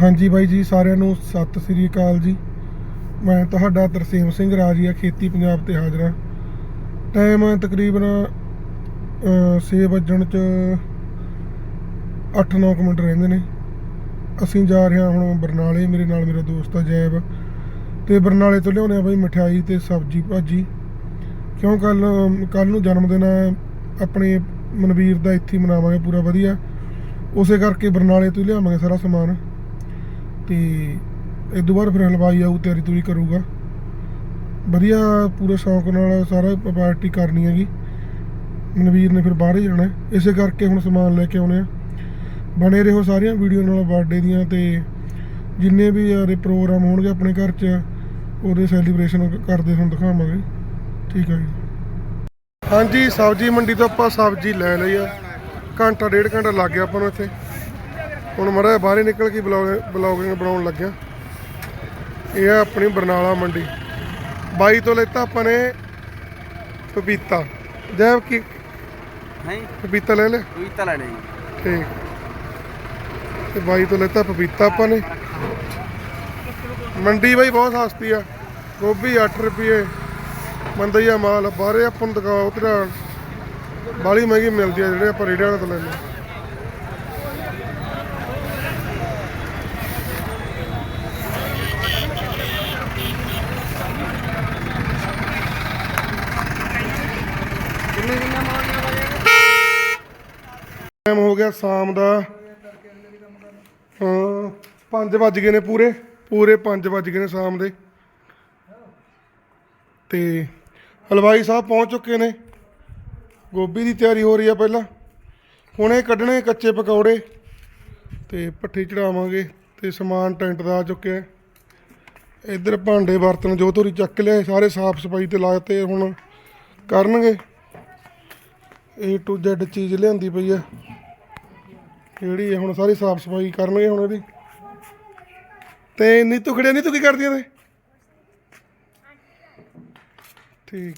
ਹਾਂਜੀ ਬਾਈ ਜੀ, ਸਾਰਿਆਂ ਨੂੰ ਸਤਿ ਸ੍ਰੀ ਅਕਾਲ ਜੀ। ਮੈਂ ਤੁਹਾਡਾ ਤਰਸੇਮ ਸਿੰਘ ਰਾਜੀਆ, ਖੇਤੀ ਪੰਜਾਬ ਤੇ ਹਾਜ਼ਰ ਹਾਂ। ਟਾਈਮ ਤਕਰੀਬਨ 6 ਵੱਜਣ ਚ 8-9 ਮਿੰਟ ਰਹਿੰਦੇ ਨੇ। ਅਸੀਂ ਜਾ ਰਹੇ ਹਾਂ ਹੁਣ ਬਰਨਾਲੇ, ਮੇਰੇ ਨਾਲ ਮੇਰਾ ਦੋਸਤ ਆ ਜੈਬ। ਤੇ ਬਰਨਾਲੇ ਤੋਂ ਲਿਆਉਣੇ ਆ ਬਾਈ ਮਠਿਆਈ ਤੇ ਸਬਜ਼ੀ ਭਾਜੀ। ਕਿਉਂ ਕੱਲ ਕੱਲ ਨੂੰ ਜਨਮ ਦਿਨ ਆਪਣੇ ਮਨਵੀਰ ਦਾ ਇੱਥੇ ਮਨਾਵਾਂਗੇ ਪੂਰਾ ਵਧੀਆ। ਉਸੇ ਕਰਕੇ ਬਰਨਾਲੇ ਤੋਂ ਹੀ ਲਿਆਵਾਂਗੇ ਸਾਰਾ ਸਮਾਨ। ਤੇ ਇਸ ਤੋਂ ਬਾਅਦ ਫਿਰ ਹਲਵਾਈ ਆਊ, ਤਿਆਰੀ ਤੂਰੀ ਕਰੂਗਾ। ਵਧੀਆ ਪੂਰੇ ਸ਼ੌਂਕ ਨਾਲ ਸਾਰਾ ਪਾਰਟੀ ਕਰਨੀ ਹੈਗੀ। ਮਨਵੀਰ ਨੇ ਫਿਰ ਬਾਹਰ ਹੀ ਜਾਣਾ। ਹੈ। ਇਸੇ ਕਰਕੇ ਹੁਣ ਸਮਾਨ ਲੈ ਕੇ ਆਉਣੇ ਆ। ਬਣੇ ਰਹੋ ਸਾਰੀਆਂ ਵੀਡੀਓ ਨਾਲ ਬਰਥਡੇ ਦੀਆਂ ਤੇ ਜਿੰਨੇ ਵੀ ਯਾਰੇ ਪ੍ਰੋਗਰਾਮ ਹੋਣਗੇ ਆਪਣੇ ਘਰ 'ਚ, ਉਹਦੇ ਸੈਲੀਬ੍ਰੇਸ਼ਨ ਕਰਦੇ ਤੁਹਾਨੂੰ ਦਿਖਾਵਾਂਗੇ। ਠੀਕ ਹੈ ਜੀ। ਹਾਂਜੀ, ਸਬਜ਼ੀ ਮੰਡੀ ਤੋਂ ਆਪਾਂ ਸਬਜ਼ੀ ਲੈ ਲਈ ਆ। ਘੰਟਾ, ਡੇਢ ਘੰਟਾ ਲੱਗ ਗਿਆ ਆਪਾਂ ਨੂੰ ਇੱਥੇ। ਹੁਣ ਮੜਾ ਬਾਹਰ ਹੀ ਨਿਕਲ ਕੇ ਬਲੌਗ ਬਲੌਗਿੰਗ ਬਣਾਉਣ ਲੱਗਿਆ। ਇਹ ਆ ਆਪਣੀ ਬਰਨਾਲਾ ਮੰਡੀ। ਬਾਈ ਤੋਂ ਲੈਤਾ ਆਪਾਂ ਨੇ ਪਪੀਤਾ। ਜੈਬ ਕੀ? ਨਹੀਂ ਪਪੀਤਾ ਲੈ ਲੈ। ਕੋਈ ਤਾਂ ਲੈਣੇ ਜੀ। ਠੀਕ। ਤੇ ਬਾਈ ਤੋਂ ਲੈਤਾ ਪਪੀਤਾ ਆਪਾਂ ਨੇ। ਮੰਡੀ ਬਾਈ ਬਹੁਤ ਸਸਤੀ ਆ। ਗੋਭੀ 8 ਰੁਪਏ। ਮੰਦਾ ਹੀ ਆ ਮਾਲ। ਬਾਹਰੇ ਆਪਾਂ ਨੂੰ ਦੁਕਾਨ ਉਤਰਾ ਬਾਲੀ ਮਹਿੰਗੀ ਮਿਲਦੀ ਆ ਜਿਹੜੇ ਆਪਾਂ ਰੇੜਿਆਂ ਵਾਲੇ ਤੋਂ ਲੈਂਦੇ ਟਾਈਮ ਹੋ ਗਿਆ ਸ਼ਾਮ ਦਾ। ਹਾਂ 5 ਵੱਜ ਗਏ ਨੇ ਪੂਰੇ। ਪੂਰੇ 5 ਵੱਜ ਗਏ ਨੇ ਸ਼ਾਮ ਦੇ। ਤੇ ਹਲਵਾਈ ਸਾਹਿਬ ਪਹੁੰਚ ਚੁੱਕੇ ਨੇ। ਗੋਭੀ ਦੀ ਤਿਆਰੀ ਹੋ ਰਹੀ ਆ ਪਹਿਲਾਂ। ਹੁਣੇ ਕੱਢਣੇ ਕੱਚੇ ਪਕੌੜੇ। ਤੇ ਪੱਠੀ ਚੜਾਵਾਂਗੇ ਤੇ ਸਮਾਨ ਟੈਂਟ ਦਾ ਆ ਚੁੱਕਿਆ ਇੱਧਰ ਭਾਂਡੇ ਬਰਤਨ ਜੋ ਤੋਰੀ ਚੱਕ ਲਿਆ ਸਾਰੇ ਸਾਫ਼ ਸਫ਼ਾਈ ਤੇ ਲਾਤੇ ਹੁਣ ਕਰਨਗੇ। A to Z ਚੀਜ਼ ਲਿਆਂਦੀ ਪਈ ਆ। ਜਿਹੜੀ ਹੁਣ ਸਾਰੀ ਸਾਫ਼ ਸਫ਼ਾਈ ਕਰਨਗੇ ਹੁਣ ਇਹਦੀ। ਤੇ ਨੀਤੂ ਖੜਿਆ ਨੀਤੂ ਕੀ ਕਰਦੀਆਂ ਨੇ ਠੀਕ।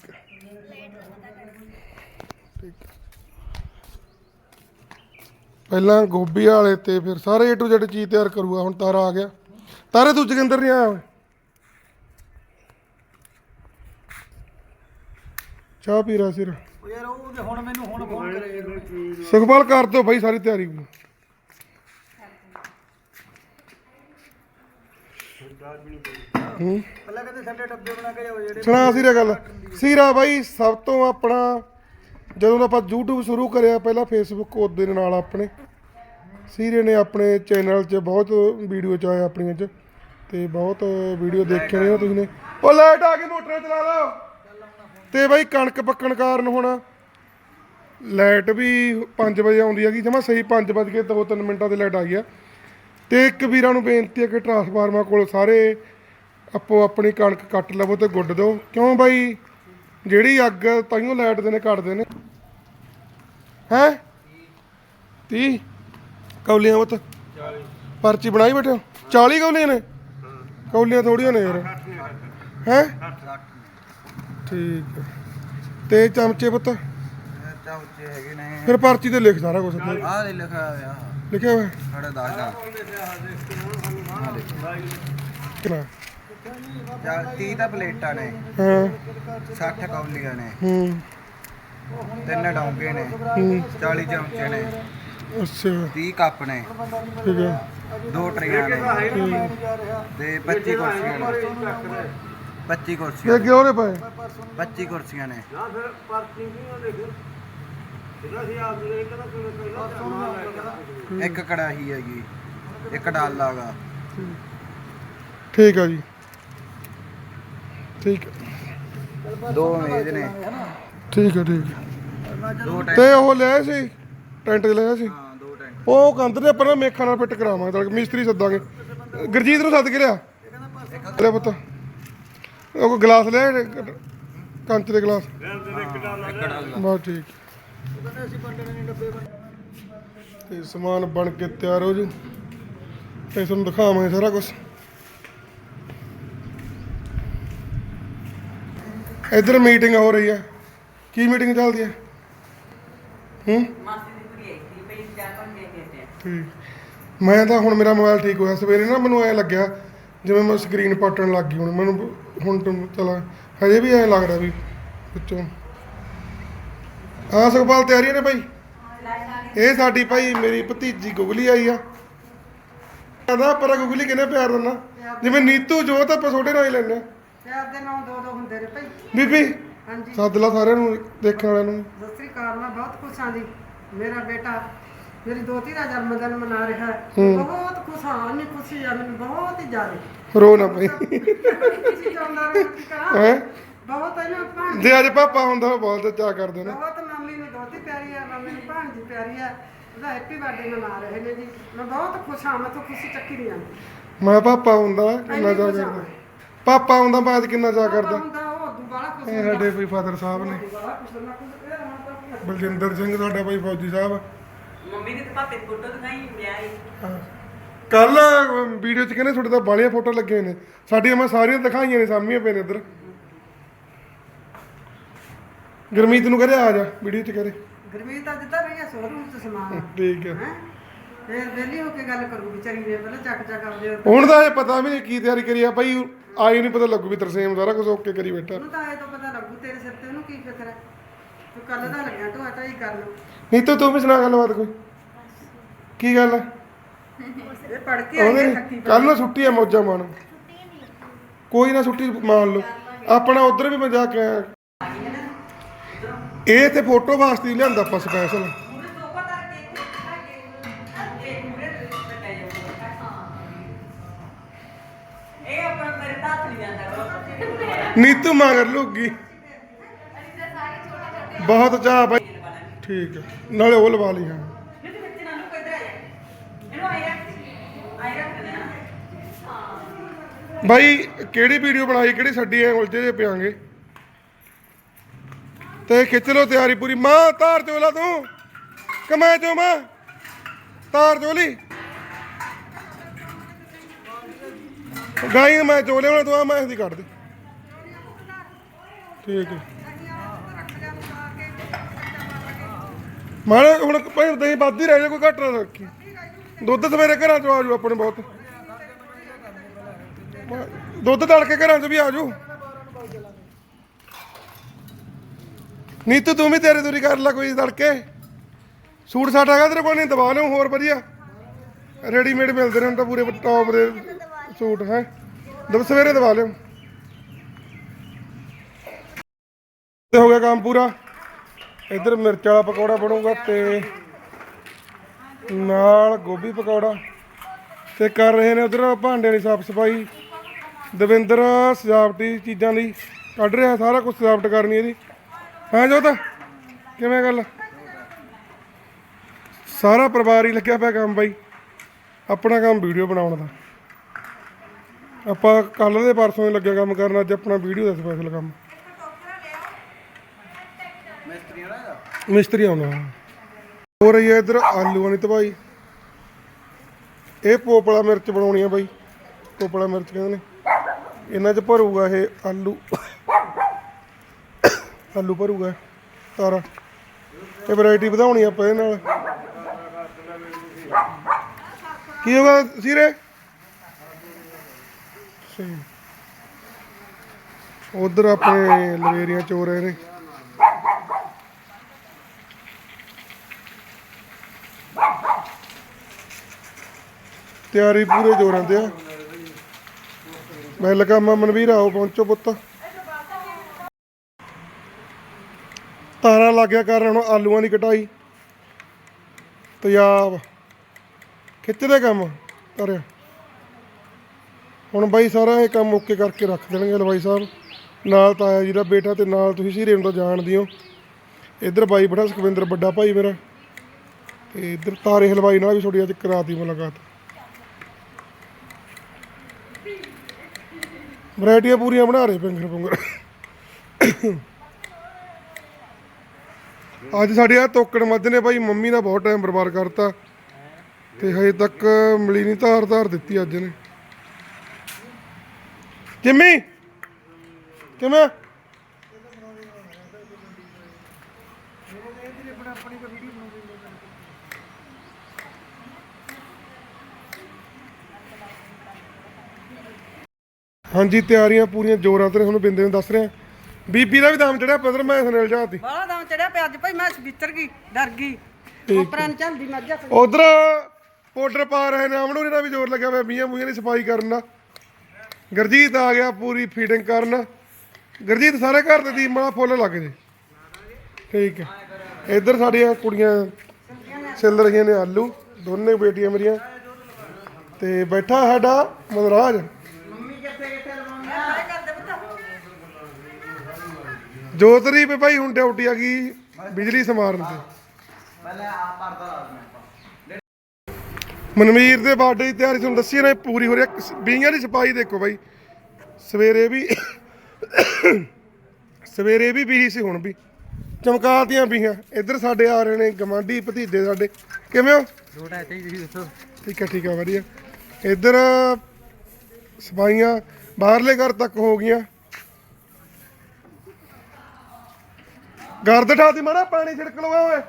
ਪਹਿਲਾਂ ਗੋਭੀ ਵਾਲੇ ਤੇ ਫਿਰ ਸਾਰੇ A to Z ਚੀਜ਼ ਤਿਆਰ ਕਰੂਗਾ ਹੁਣ ਤਾਰਾ ਆ ਗਿਆ। ਤਾਰੇ ਤੂੰ ਜਗਿੰਦਰ ਨਹੀਂ ਆਇਆ ਓਏ। ਚਾਹ ਪੀ ਰਾ ਸਿਰ। ਯਾਰ ਉਹ ਤੇ ਹੁਣ ਮੈਨੂੰ ਹੁਣ ਫੋਨ ਕਰੇ। ਸੁਖਪਾਲ ਕਰ ਦਿਓ ਭਾਈ ਸਾਰੀ ਤਿਆਰੀ। ਹੂੰ। ਪਹਿਲਾਂ ਕਹਿੰਦੇ ਸਾਡੇ ਡੱਬੇ ਬਣਾ ਕੇ ਜਾਓ ਜਿਹੜੇ ਸੁਣਾ ਸੀਰਾ ਗੱਲ। ਸੀਰਾ ਬਾਈ ਸਭ ਤੋਂ ਆਪਣਾ ਜਦੋਂ ਦਾ ਆਪਾਂ YouTube ਸ਼ੁਰੂ ਕਰਿਆ ਪਹਿਲਾਂ Facebook ਉਹਦੇ ਨਾਲ ਆਪਣੇ। ਸੀਰੇ ਨੇ ਆਪਣੇ ਚੈਨਲ 'ਚ ਬਹੁਤ ਵੀਡੀਓ ਚ ਆਇਆ ਆਪਣੀਆਂ 'ਚ ਤੇ ਬਹੁਤ ਵੀਡੀਓ ਦੇਖੇ ਨੇ ਤੁਸੀਂ ਨੇ। ਉਹ ਲਾਈਟ ਆ ਗਈ ਮੋਟਰ ਚਲਾ ਲਓ। ਤੇ ਬਾਈ ਕਣਕ ਪੱਕਣ ਕਾਰਨ ਹੁਣ ਲਾਈਟ ਵੀ 5 ਵਜੇ ਆਉਂਦੀ ਹੈਗੀ ਜਮਾ ਸਹੀ 5 ਵਜੇ ਕੇ 2-3 ਮਿੰਟਾਂ ਤੇ ਲਾਈਟ ਆ ਗਈ ਆ। ਤੇ ਇੱਕ ਵੀਰਾਂ ਨੂੰ ਬੇਨਤੀ ਹੈ ਕਿ ਟਰਾਂਸਫਾਰਮਰ ਕੋਲ ਸਾਰੇ ਆਪੋ ਆਪਣੀ ਕਣਕ ਕੱਟ ਲਵੋ ਤੇ ਗੁੱਡ ਦਿਓ। ਕਿਉਂ ਬਾਈ? ਜਿਹੜੀ ਅੱਗ ਤਾਈਓ ਲਾਈਟ ਦੇ ਨੇ ਕੱਟਦੇ ਨੇ। ਹੈ? 30 ਕੌਲੀਆਂ ਮਤ 40 ਪਰਚੀ ਬਣਾਈ ਬੈਠੇ ਹੋ? 40 ਕੌਲੀਆਂ ਨੇ? ਕੌਲੀਆਂ ਥੋੜੀਆਂ ਨੇ ਯਾਰ। ਹੈ? ਠੀਕ। ਤੇ ਚਮਚੇ ਪੁੱਤ? ਚੌਚੇ ਹੈਗੇ ਨੇ। ਫਿਰ ਪਰਚੀ ਤੇ ਲਿਖ ਸਾਰਾ ਕੁਝ ਦੇ ਲਿਖਿਆ ਹੋਇਆ। ਲਿਖਿਆ ਹੋਇਆ? ਸਾਡਾ ਦੱਸਦਾ ਕਿਨਾ? ਚੱਲ 30 ਤਾਂ ਪਲੇਟਾਂ ਨੇ ਹਾਂ। 60 ਕੌਲੀਆਂ ਨੇ ਹੂੰ। ਤਿੰਨ ਡੌਂਗੇ ਨੇ ਹੂੰ। 40 ਚਮਚੇ ਨੇ ਅੱਛਾ। 30 ਕੱਪ ਨੇ ਠੀਕ ਹੈ। ਦੋ ਟਰੇਆਂ ਨੇ ਤੇ 25 ਕੁਰਸੀਆਂ ਨੇ। 25 ਤੇ ਕੁਰਸੀਆਂ ਅੱਗੇ ਉਹਦੇ ਪਏ? 25 ਕੁਰਸੀਆਂ ਨੇ। ਇੱਕ ਕੜਾਹੀ ਹੈਗੀ ਇੱਕ ਡਾਲਾ ਗਾ ਠੀਕ ਆ ਜੀ। ਠੀਕ ਦੋ ਮੇਜ਼ ਨੇ। ਠੀਕ ਹੈ ਠੀਕ ਦੋ ਟੈਂਟ ਤੇ ਉਹ ਲਿਆ ਸੀ ਟੈਂਟ ਲਿਆ ਸੀ? ਹਾਂ ਦੋ ਟੈਂਟ ਉਹ ਕੰਧ ਤੇ ਆਪਾਂ ਨਾ ਮੇਖਾਂ ਨਾਲ ਫਿੱਟ ਕਰਾਵਾਂਗੇ ਤਾਂ ਮਿਸਤਰੀ ਸੱਦਾਂਗੇ। ਗੁਰਜੀਤ ਨੂੰ ਸੱਦ ਕੇ ਲਿਆ। ਲੈ ਪੁੱਤ। ਉਹ ਕੋਈ ਗਲਾਸ ਲਿਆ ਕੰਚ ਦੇ ਗਲਾਸ। ਇੱਕ ਡਾਲਾ ਬਸ ਠੀਕ। ਤੇ ਸਮਾਨ ਬਣ ਕੇ ਤਿਆਰ ਹੋ ਜੂ। ਤੇ ਤੁਹਾਨੂੰ ਦਿਖਾਵਾਂਗੇ ਸਾਰਾ ਕੁਝ ਇੱਧਰ ਮੀਟਿੰਗ ਹੋ ਰਹੀ ਹੈ। ਕੀ ਮੀਟਿੰਗ ਚੱਲਦੀ ਹੈ? ਹੂੰ? ਠੀਕ। ਮੈਂ ਤਾਂ ਹੁਣ ਮੇਰਾ ਮੋਬਾਈਲ ਠੀਕ ਹੋਇਆ। ਸਵੇਰੇ ਨਾ ਮੈਨੂੰ ਐ ਲੱਗਿਆ ਜਿਵੇਂ ਮੈਂ ਸਕਰੀਨ ਪਟਣ ਲੱਗ ਗਈ ਹੁਣ। ਮੈਨੂੰ ਹੁਣ ਤੋਂ ਚਲਾ, ਹਜੇ ਵੀ ਐ ਲੱਗਦਾ ਵੀ ਵਿੱਚੋਂ ਹਾਂ ਸੁਖਪਾਲ ਤਿਆਰੀਆਂ ਨੇ ਭਾਈ? ਇਹ ਸਾਡੀ ਭਾਈ ਮੇਰੀ ਭਤੀਜੀ ਗੁਗਲੀ ਆਈ ਆ। ਕਹਿੰਦਾ ਪਰ ਗੁਗਲੀ ਕਿਨੇ ਪਿਆਰ ਦਿੰਦਾ? ਜਿਵੇਂ ਨੀਤੂ ਜੋਤ ਆਪਾਂ ਛੋਟੇ ਨਾਲ ਹੀ ਲੈਂਦੇ ਆ। ਪਿਆਰ ਦੇ ਨਾਂ ਦੋ ਦੋ ਹੁੰਦੇ ਨੇ ਭਾਈ। ਬੀਬੀ ਹਾਂਜੀ। ਸੱਦ ਲਾ ਸਾਰਿਆਂ ਨੂੰ ਦੇਖਣ ਵਾਲਿਆਂ ਨੂੰ। ਸਤਿ ਸ੍ਰੀ ਅਕਾਲ ਮੈਂ ਬਹੁਤ ਖੁਸ਼ ਹਾਂ ਜੀ। ਮੇਰਾ ਬੇਟਾ ਮੇਰੀ ਦੋਤੀ ਦਾ ਜਨਮ ਦਿਨ ਮਨਾ ਰਿਹਾ ਹੈ। ਬਹੁਤ ਖੁਸ਼ ਹਾਂ ਇੰਨੀ ਖੁਸ਼ੀ ਆ ਮੈਨੂੰ ਬਹੁਤ ਹੀ ਜ਼ਿਆਦਾ। ਰੋ ਨਾ ਭਾਈ। ਖੁਸ਼ੀ ਚਾਹੁੰਦਾ ਮੈਂ ਕੀ ਕਰਾਂ? ਹੈ? ਬਹੁਤ ਇਹਨਾਂ ਜੇ ਅੱਜ ਪਾਪਾ ਹੁੰਦਾ ਬਹੁਤ ਚਾਹ ਕਰਦੇ ਨੇ। ਮੰਮੀ ਨੂੰ ਭਾਣਜੀ ਪਿਆਰੀ ਆ। ਉਹਦਾ ਹੈਪੀ ਬਰਥਡੇ ਮਨਾ ਰਹੇ ਨੇ ਜੀ। ਮੈਂ ਬਹੁਤ ਖੁਸ਼ ਹਾਂ ਮੈਂ ਤਾਂ ਖੁਸ਼ੀ ਚੱਕੀ ਨਹੀਂ ਆਉਂਦੀ ਮੈਂ ਪਾਪਾ ਹੁੰਦਾ ਕਿੰਨਾ ਚਾਹ ਕਰਦਾ ਪਾਪਾ ਹੁੰਦਾ ਬਾਅਦ ਕਿੰਨਾ ਚਾਹ ਕਰਦਾ। ਹੁੰਦਾ ਉਹ ਦੁਬਾਰਾ ਖੁਸ਼ ਇਹ ਸਾਡੇ ਕੋਈ ਫਾਦਰ ਸਾਹਿਬ ਨੇ। ਦੁਬਾਰਾ ਖੁਸ਼ ਹੁੰਦਾ ਖੁਸ਼ ਇਹ ਹੁਣ ਤਾਂ ਕੀ ਆ। ਬਲਜਿੰਦਰ ਸਿੰਘ ਸਾਡਾ ਭਾਈ ਫੌਜੀ ਸਾਹਿਬ। ਮੰਮੀ ਤੇ ਪਾਪੇ ਦੀ ਫੋਟੋ ਦਿਖਾਈ ਵਿਆਹ ਹੀ। ਕੱਲ ਵੀਡੀਓ 'ਚ ਕਹਿੰਦੇ ਤੁਹਾਡੇ ਤਾਂ ਬਾਲੀਆਂ ਫੋਟੋ ਲੱਗੇ ਹੋਏ ਨੇ। ਸਾਡੀਆਂ ਮੈਂ ਸਾਰੀਆਂ ਦਿਖਾਈਆਂ ਨੇ ਸਾਹਮਣੇ ਪਏ ਨੇ ਇੱਧਰ। ਗੁਰਮੀਤ ਨੂੰ ਕਹਦੇ ਆ ਜਾ ਵੀਡੀਓ 'ਚ ਕਹਦੇ। ਗੁਰਮੀਤ ਤਾਂ ਦਿੱਤਾ ਰਹੀ ਆ ਸ਼ੋਰੂਮ ਚ ਸਮਾਨ। ਠੀਕ ਹੈ। ਹੈ? ਫਿਰ ਵਿਹਲੀ ਹੋ ਕੇ ਗੱਲ ਕਰੂ ਵਿਚਾਰੀ ਨੇ ਪਹਿਲਾਂ ਚੱਕ ਚੱਕ ਆਪਦੇ ਹੁਣ ਤਾਂ ਇਹ ਪਤਾ ਵੀ ਨਹੀਂ ਕੀ ਤਿਆਰੀ ਕਰੀ ਆ ਭਾਈ ਆਈ ਨਹੀਂ ਪਤਾ ਲੱਗੂ ਵੀ ਤਰਸੇਮ ਸਾਰਾ ਕੁਝ ਓਕੇ ਕਰੀ ਬੈਠਾ। ਉਹਨੂੰ ਤਾਂ ਇਹ ਤਾਂ ਪਤਾ ਲੱਗੂ ਤੇਰੇ ਸਿਰ ਤੇ ਉਹਨੂੰ ਕੀ ਫਿਕਰ ਹੈ? ਤੂੰ ਕੱਲ ਦਾ ਲੱਗਿਆ ਤੂੰ ਆਟਾ ਹੀ ਕਰ ਲਓ ਨਹੀਂ ਤੂੰ ਤੂੰ ਵੀ ਸੁਣਾ ਗੱਲਬਾਤ ਕੋਈ। ਕੀ ਗੱਲ ਹੈ? ਇਹ ਪੜ ਕੇ ਹੈ ਥੱਕੀ। ਕੱਲ ਨੂੰ ਛੁੱਟੀ ਆ ਮੌਜਾਂ ਮਾਣ ਕੋਈ ਨਾ ਛੁੱਟੀ ਮੰਨ ਲਓ। ਆਪਣਾ ਉਧਰ ਵੀ ਮੈਂ ਜਾ ਕੇ ਆਇਆ। ਇਹ ਤੇ ਫੋਟੋ ਵਾਸਤੇ ਹੀ ਲਿਆਂਦਾ ਆਪਾਂ ਸਪੈਸ਼ਲ ਇਹ ਆਪਣਾ ਨੀਤੂ ਮਗਰ ਲੁੱਗੀ। ਬਹੁਤ ਚਾਹ ਭਾਈ। ਠੀਕ ਹੈ। ਨਾਲੇ ਉਹ ਲਵਾ ਲਈ ਹਾਂ। ਭਾਈ, ਕਿਹੜੀ ਵੀਡੀਓ ਬਣਾਈ, ਕਿਹੜੀ ਛੱਡੀ ਐ ਉਲਝੇ ਜੇ ਪਿਆਂਗੇ। ਤੇ ਖਿੱਚ ਲੋ ਤਿਆਰੀ ਪੂਰੀ। ਮਾਂ, ਤਾਰ ਚੋਲਾ ਤੂੰ। ਕਮੈ ਚੋ ਮਾਂ। ਤਾਰ ਚੋਲੀ। ਗਾਈ ਮੈਂ ਚੋਲੇ ਹੁਣ ਤੂੰ, ਆ ਮੈਂ ਇਹਦੀ ਕੱਢ ਦੇ। ਠੀਕ ਹੈ। ਮਾਰੇ ਹੁਣ ਭਾਈ ਦਹੀਂ ਵੱਧ ਹੀ ਰਹਿ ਜਾ, ਕੋਈ ਘੱਟ ਨਾ ਰੱਖੀ। ਦੁੱਧ ਸਵੇਰੇ ਘਰਾਂ ਚੋਂ ਆਜੂ ਆਪਣੇ ਬਹੁਤ। ਦੁੱਧ ਤੜ ਕੇ ਘਰਾਂ 'ਚ ਵੀ ਆਜੂ ਨੀਤੂ ਤੂੰ ਵੀ ਤੇਰੇ ਦੂਰੀ ਕਰ ਲੈ ਕੋਈ ਤੜਕੇ। ਸੂਟ ਸਾਟ ਹੈਗਾ ਤੇਰੇ ਕੋਲ ਨਹੀਂ ਦਵਾ ਲਿਓ ਹੋਰ ਵਧੀਆ। ਰੈਡੀਮੇਡ ਮਿਲਦੇ ਨੇ ਹੁਣ ਤਾਂ ਪੂਰੇ ਟੌਪ ਦੇ ਸੂਟ, ਹੈ। ਦਬ ਸਵੇਰੇ ਦਵਾ ਲਿਓ। ਤੇ ਹੋ ਗਿਆ ਕੰਮ ਪੂਰਾ। ਇੱਧਰ ਮਿਰਚ ਵਾਲਾ ਪਕੌੜਾ ਬਣੂਗਾ ਤੇ ਨਾਲ ਗੋਭੀ ਪਕੌੜਾ। ਤੇ ਕਰ ਰਹੇ ਨੇ ਉਧਰ ਭਾਂਡਿਆਂ ਦੀ ਸਾਫ਼ ਸਫ਼ਾਈ। ਦਵਿੰਦਰ ਸਜਾਵਟੀ ਚੀਜ਼ਾਂ ਲਈ ਕੱਢ ਰਿਹਾ, ਸਾਰਾ ਕੁਝ ਸਜਾਵਟ ਕਰਨੀ ਇਹਦੀ ਹਾਂ ਜੋਤ ਕਿਵੇਂ ਗੱਲ? ਸਾਰਾ ਪਰਿਵਾਰ ਹੀ ਲੱਗਿਆ ਪਿਆ ਕੰਮ ਬਾਈ। ਆਪਣਾ ਕੰਮ ਵੀਡੀਓ ਬਣਾਉਣ ਦਾ। ਆਪਾਂ ਕੱਲ ਦੇ ਪਰਸੋਂ ਹੀ ਲੱਗਿਆ ਕੰਮ ਕਰਨ, ਅੱਜ ਆਪਣਾ ਵੀਡੀਓ ਦਾ ਸਪੈਸ਼ਲ ਕੰਮ। ਮਿਸਤਰੀ ਵਾਲਾ ਆਉਣਾ ਹੋ। ਰਹੀ ਹੈ ਇਧਰ ਆਲੂਆਂ ਦੀ ਤਬਾਈ ਇਹ ਪੋਪਲਾ ਮਿਰਚ ਬਣਾਉਣੀ ਆ ਬਾਈ। ਪੋਪਲਾ ਮਿਰਚ ਕਹਿੰਦੇ ਨੇ। ਇਹਨਾਂ 'ਚ ਭਰੂਗਾ ਇਹ ਆਲੂ। ਆਲੂ ਭਰੂਗਾ, ਤਾਰਾ। ਇਹ ਵੈਰਾਈਟੀ ਵਧਾਉਣੀ ਆਪਾਂ ਇਹ ਨਾਲ। ਕੀ ਹੋਗਾ ਸੀਰੇ? ਸਹੀ। ਉਧਰ ਆਪਣੇ ਲਵੇਰੀਆਂ ਚੋ ਰਹੇ ਨੇ ਤਿਆਰੀ ਪੂਰੇ ਜੋਰਾਂ ਤੇ ਆ। ਲਗਾ ਮਨਵੀਰ ਆਓ ਪਹੁੰਚੋ ਪੁੱਤ। ਤਾਰਾ ਲੱਗ ਗਿਆ ਹੁਣ ਆਲੂਆਂ ਦੀ ਕਟਾਈ। ਤਿਆਬ ਖਿੱਚਦੇ ਕੰਮ ਕਰਿਆ। ਹੁਣ ਬਾਈ ਸਾਰਾ ਇਹ ਕੰਮ ਓਕੇ ਕਰਕੇ ਰੱਖ ਦੇਣਗੇ ਲਵਾਈ ਸਾਹਿਬ। ਨਾਲ ਤਾਇਆ ਜੀ ਦਾ ਬੇਟਾ ਤੇ ਨਾਲ ਤੁਸੀਂ ਸੀਰੇ ਨੂੰ ਤਾਂ ਜਾਣਦੇ ਹੋ ਇੱਧਰ ਬਾਈ ਬੜਾ, ਸੁਖਵਿੰਦਰ ਵੱਡਾ ਭਾਈ ਮੇਰਾ। ਤੇ ਇੱਧਰ ਤਾਰੇ ਹਲਵਾਈ ਨਾਲ ਵੀ ਥੋੜੀ ਅੱਜ ਕਰਾਤੀ ਮੁਲਾਕਾਤ। ਵੈਰਾਈਟੀਆਂ ਪੂਰੀਆਂ ਬਣਾ ਰਹੇ ਪਿੰਗਰ ਪੁੰਗਰ ਅੱਜ ਸਾਡੇ ਆ ਤੋਕੜ ਮੱਝ ਨੇ ਭਾਈ ਮੰਮੀ ਦਾ ਬਹੁਤ ਟਾਈਮ ਬਰਬਾਦ ਕਰਤਾ। ਤੇ ਹਜੇ ਤੱਕ ਮਿਲੀ ਨਹੀਂ ਧਾਰ ਧਾਰ ਦਿੱਤੀ ਅੱਜ ਨੇ। ਜਿੰਮੀ ਕਿਵੇਂ ਹਾਂਜੀ, ਤਿਆਰੀਆਂ ਪੂਰੀਆਂ ਜ਼ੋਰਾਂ ਤੇ ਤੁਹਾਨੂੰ ਬਿੰਦੇ ਨੂੰ ਦੱਸ ਰਿਹਾ। ਬੀਬੀ ਦਾ ਵੀ ਦਮ ਚੜਿਆ ਪਦਰ ਮੈਂ ਸੁਨੇਲ ਜਾਤੀ। ਬਾਹਲਾ ਦਮ ਚੜਿਆ ਪਿਆ ਅੱਜ ਭਾਈ ਮੈਂ ਵਿਚਰ ਗਈ ਡਰ ਗਈ। ਉਪਰਾਂ ਨੂੰ ਚੱਲਦੀ ਮੱਝਾਂ ਤੋਂ। ਉਧਰ ਪਾਊਡਰ ਪਾ ਰਹੇ ਨੇ ਅਮਨੂ ਨੇ ਵੀ ਜ਼ੋਰ ਲੱਗਿਆ ਹੋਇਆ ਮੀਆਂ ਮੂਆਂ ਦੀ ਸਫ਼ਾਈ ਕਰਨ ਦਾ। ਗਰਜੀਤ ਆ ਗਿਆ ਪੂਰੀ ਫੀਡਿੰਗ ਕਰਨ। ਗਰਜੀਤ ਸਾਰੇ ਘਰ ਦੇ ਦੀ ਮਾਂ ਫੁੱਲ ਲੱਗ ਜੇ। ਠੀਕ ਹੈ। ਇੱਧਰ ਸਾਡੀਆਂ ਕੁੜੀਆਂ ਛਿੱਲ ਰਹੀਆਂ ਨੇ ਆਲੂ ਦੋਨੇ ਬੇਟੀਆਂ ਮੇਰੀਆਂ। ਤੇ ਬੈਠਾ ਸਾਡਾ ਮਨਰਾਜ ਜੋਤਰੀ ਵੀ ਭਾਈ ਹੁਣ ਡਿਊਟੀ ਆ ਗਈ ਬਿਜਲੀ ਸਮਾਰਨ ਤੇ। ਪਹਿਲਾਂ ਆ ਪਰਦਾ ਲਾ ਦਿੰਦੇ ਮਨਵੀਰ ਦੇ ਬਰਥਡੇ ਦੀ ਤਿਆਰੀ ਤੁਹਾਨੂੰ ਦੱਸੀ ਨੇ ਪੂਰੀ ਹੋ ਰਹੀ ਹੈ ਬੀਆਂ ਦੀ ਛਪਾਈ ਦੇਖੋ ਬਾਈ। ਸਵੇਰੇ ਵੀ ਸਵੇਰੇ ਵੀ ਬੀਹੀ ਸੀ ਹੁਣ ਵੀ। ਚਮਕਾਤੀਆਂ ਬੀਆਂ ਇੱਧਰ ਸਾਡੇ ਆ ਰਹੇ ਨੇ ਗਵਾਂਢੀ ਭਤੀਜੇ ਸਾਡੇ। ਕਿਵੇਂ ਹੋ? ਛੋਟਾ ਇੱਥੇ ਹੀ ਦੱਸੋ। ਠੀਕ ਹੈ ਠੀਕ ਹੈ ਵਧੀਆ। ਇੱਧਰ ਸਫਾਈਆਂ ਬਾਹਰਲੇ ਘਰ ਤੱਕ ਹੋ ਗਈਆਂ। ਗਰਦ ਠਾਤੀ ਮਾੜਾ ਪਾਣੀ ਛਿੜਕ ਲਵਾ ਓਏ।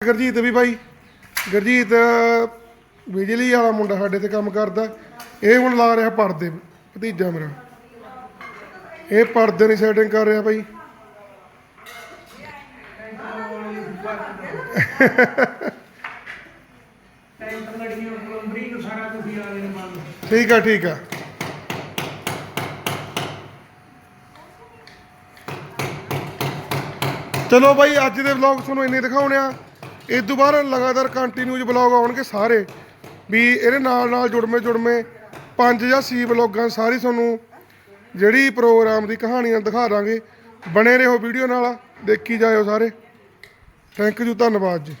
ਗਰਜੀਤ ਵੀ ਭਾਈ ਗਰਜੀਤ ਬਿਜਲੀ ਵਾਲਾ ਮੁੰਡਾ ਸਾਡੇ ਤੇ ਕੰਮ ਕਰਦਾ। ਇਹ ਹੁਣ ਲਾ ਰਿਹਾ ਪਰਦੇ ਭਤੀਜਾ ਮੇਰਾ। ਇਹ ਪਰਦੇ ਦੀ ਸੈਟਿੰਗ ਕਰ ਰਿਹਾ ਭਾਈ ਠੀਕ ਆ ਠੀਕ ਆ। ਚਲੋ ਬਾਈ, ਅੱਜ ਦੇ ਵਲੌਗ ਤੁਹਾਨੂੰ ਇੰਨੇ ਦਿਖਾਉਣੇ ਆ। ਇਸ ਤੋਂ ਬਾਅਦ ਲਗਾਤਾਰ ਕੰਟੀਨਿਊਜ ਵਲੌਗ ਆਉਣਗੇ ਸਾਰੇ। ਵੀ ਇਹਦੇ ਨਾਲ ਨਾਲ ਜੁੜਵੇਂ ਜੁੜਵੇਂ ਪੰਜ ਜਾਂ ਸੀ ਵਲੌਗਾਂ ਸਾਰੀ ਤੁਹਾਨੂੰ ਜਿਹੜੀ ਪ੍ਰੋਗਰਾਮ ਦੀ ਕਹਾਣੀਆਂ ਦਿਖਾ ਦਾਂਗੇ। ਬਣੇ ਰਹੋ ਵੀਡੀਓ ਨਾਲ, ਦੇਖੀ ਜਾਇਓ ਸਾਰੇ। ਥੈਂਕ ਯੂ ਧੰਨਵਾਦ ਜੀ।